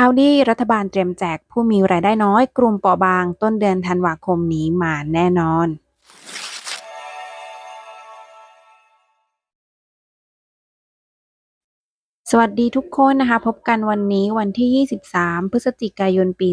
ข่าวดีรัฐบาลเตรียมแจกผู้มีรายได้น้อยกลุ่มเปราะบางต้นเดือนธันวาคมนี้มาแน่นอน สวัสดีทุกคนนะคะ พบกันวันนี้วันที่ 23 พฤศจิกายนปี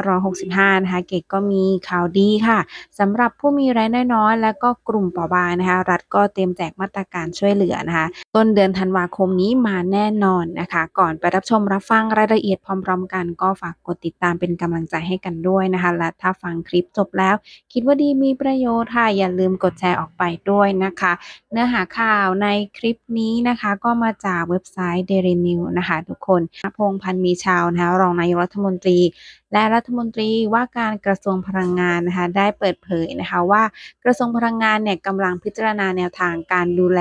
2565 นะคะ เกดก็มีข่าวดีค่ะสำหรับผู้มีรายได้น้อยและก็กลุ่มเปราะบางนะคะ รัฐก็เตรียมแจกมาตรการช่วยเหลือนะคะ ต้นเดือนธันวาคมนี้มาแน่นอนนะคะ ก่อนไปรับชมรับฟังรายละเอียดพร้อมๆกัน ก็ฝากกดติดตามเป็นกำลังใจให้กันด้วยนะคะ และถ้าฟังคลิปจบแล้ว คิดว่าดีมีประโยชน์ค่ะอย่าลืมกดแชร์ออกไปด้วยนะคะ เนื้อหาข่าวในคลิปนี้นะคะ ก็มาจากเว็บไซต์ Daily News นะคะทุกคนพงษ์พันธ์มีชาวนะคะรองนายกรัฐมนตรี และรัฐมนตรีว่าการกระทรวงพลังงานนะคะได้เปิดเผยนะคะว่ากระทรวงพลังงานเนี่ยกำลังพิจารณาแนวทางการดูแล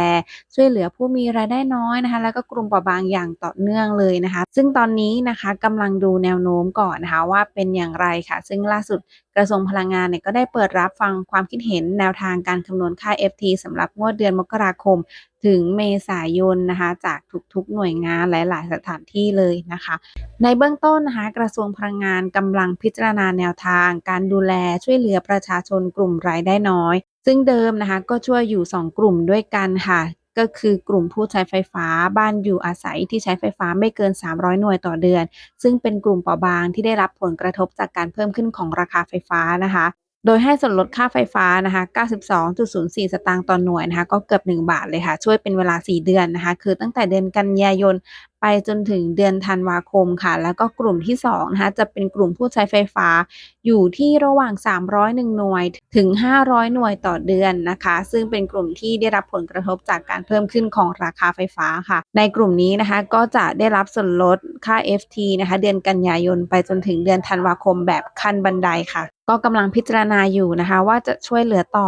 ช่วยเหลือผู้มีรายได้น้อยนะคะแล้วก็กลุ่มเปราะบางอย่างต่อเนื่องเลยนะคะ ซึ่งตอนนี้นะคะกำลังดูแนวโน้มก่อนนะคะว่าเป็นอย่างไรค่ะ ซึ่งล่าสุด กระทรวงพลังงานเนี่ยก็ได้เปิดรับฟังความคิดเห็นแนวทางการคำนวณค่า FT สำหรับงวดเดือนมกราคม ถึงเมษายนนะคะจากทุกๆหน่วยงานหลาย ๆ สถานที่เลยนะคะ ในเบื้องต้นนะคะกระทรวงพลังงานกำลังพิจารณาแนวทาง การดูแลช่วยเหลือประชาชนกลุ่มรายได้น้อย ซึ่งเดิมนะคะก็ช่วยอยู่ 2 กลุ่มด้วยกันค่ะ ก็คือกลุ่มผู้ใช้ไฟฟ้าบ้านอยู่อาศัยที่ใช้ไฟฟ้าไม่เกิน 300 หน่วยต่อเดือน ซึ่งเป็นกลุ่มเปราะบางที่ได้รับผลกระทบจากการเพิ่มขึ้นของราคาไฟฟ้านะคะ โดยให้ส่วนลดค่าไฟฟ้านะคะ 92.04 สตางค์ต่อหน่วยนะคะ ก็เกือบ 1 บาทเลยค่ะ ช่วยเป็นเวลา 4 เดือนนะคะ คือตั้งแต่เดือนกันยายน ไปจนถึงเดือนธันวาคมค่ะ แล้วก็กลุ่มที่2นะคะจะเป็นกลุ่มผู้ใช้ไฟฟ้า อยู่ที่ระหว่าง 301 หน่วยถึง 500 หน่วยต่อเดือนนะคะ ซึ่งเป็นกลุ่มที่ได้รับผลกระทบจากการเพิ่มขึ้นของราคาไฟฟ้าค่ะ ในกลุ่มนี้นะคะก็จะได้รับส่วนลดค่า FT นะคะ เดือนกันยายนไปจนถึงเดือนธันวาคมแบบขั้นบันไดค่ะก็กำลังพิจารณาอยู่นะคะ ว่าจะช่วยเหลือต่อ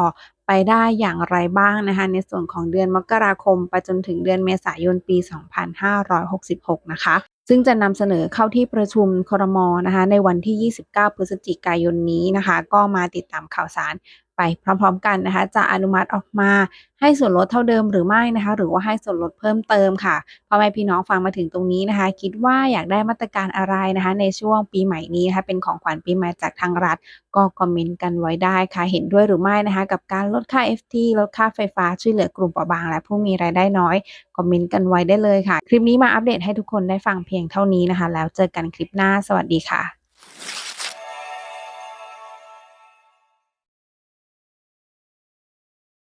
ไปได้อย่างไรบ้างนะคะ ในส่วนของเดือนมกราคม ไปจนถึงเดือนเมษายนปี 2566 นะคะ ซึ่งจะนำเสนอเข้าที่ประชุมครมนะคะในวันที่ 29 พฤศจิกายนนี้นะคะ ก็มาติดตามข่าวสารไปพร้อม ๆ กันนะคะ จะอนุมัติออกมาให้ส่วนลดเท่าเดิมหรือไม่นะคะ หรือว่าให้ส่วนลดเพิ่มเติมค่ะพ่อแม่พี่น้องฟังมาถึงตรงนี้นะคะ คิดว่าอยากได้มาตรการอะไรนะคะ ในช่วงปีใหม่นี้นะคะเป็นของขวัญปีใหม่จากทางรัฐ ก็คอมเมนต์กันไว้ได้ค่ะ เห็นด้วยหรือไม่นะคะ กับการลดค่า FT ลดค่าไฟฟ้าช่วยเหลือกลุ่มเปราะบาง และผู้มีรายได้น้อยคอมเมนต์กันไว้ได้เลยค่ะ คลิปนี้มาอัปเดตให้ทุกคนได้ฟังเพียพียงเท่านี้นะคะ แล้วเจอกันคลิปหน้าสวัสดีค่ะ